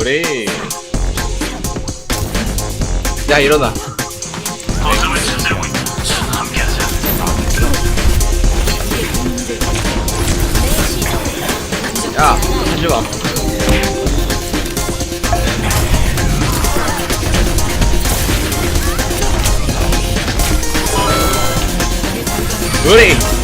으리. 야, 일어나. 야, 하지 마. 우리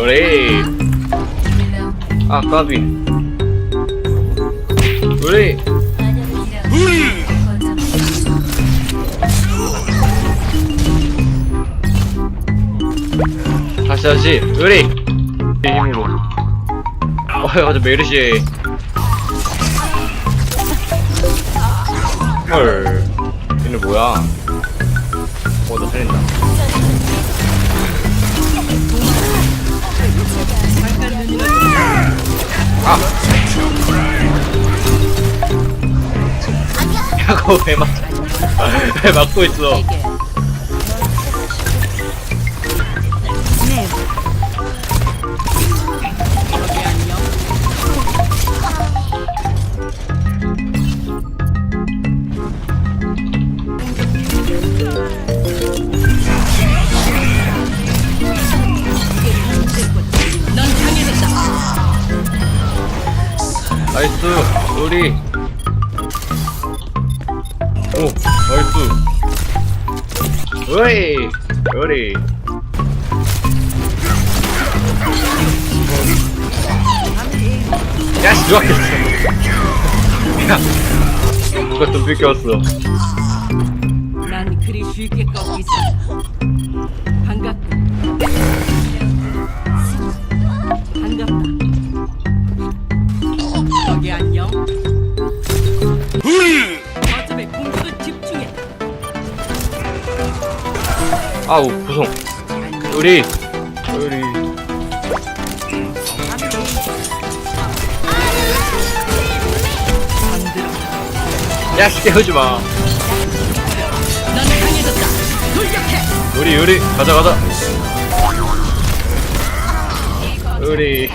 우리 아 까비 우리 다시 다시 이 힘으로. 어 맞아 메르시. 헐. 얘는 뭐야? 어 나 살린다 야거 왜 막, 왜 막고 있어 나이스. 우리. 오 나이스. 으이 우리. 야씨 누가 깼어? 야 누가 좀 뺏겨왔어. 난 그리 쉽게 꺾이지 아우 구성. 우리. 우리 깨우지마 넌 강해졌다 돌격해 우리 우리. 가자 가자. 우리.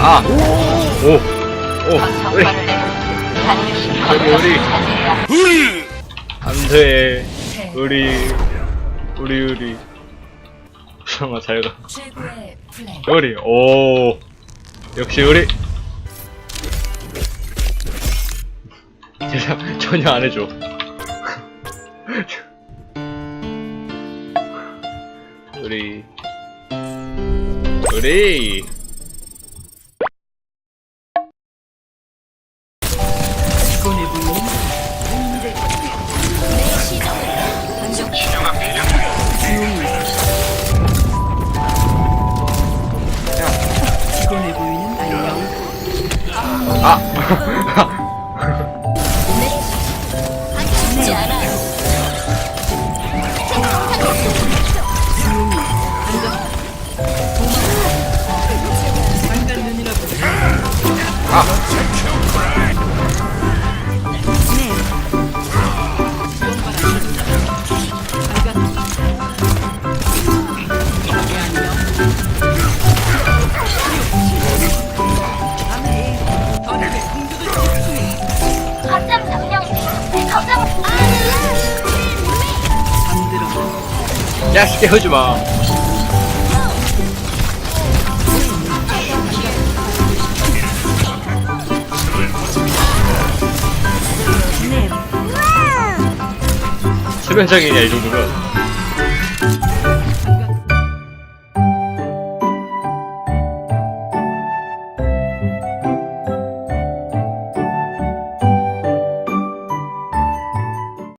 아, 오, 오, 우리, 우리, 우리, 안돼, 우리, 우리, 우리, 성아 잘 가, 최고의 플레이. 우리, 오, 역시 우리, 대답 전혀 안 해줘. 우리, 우리. 아! 않아. 야, 깨우지 마. 네. 출연장이냐, 이 정도면.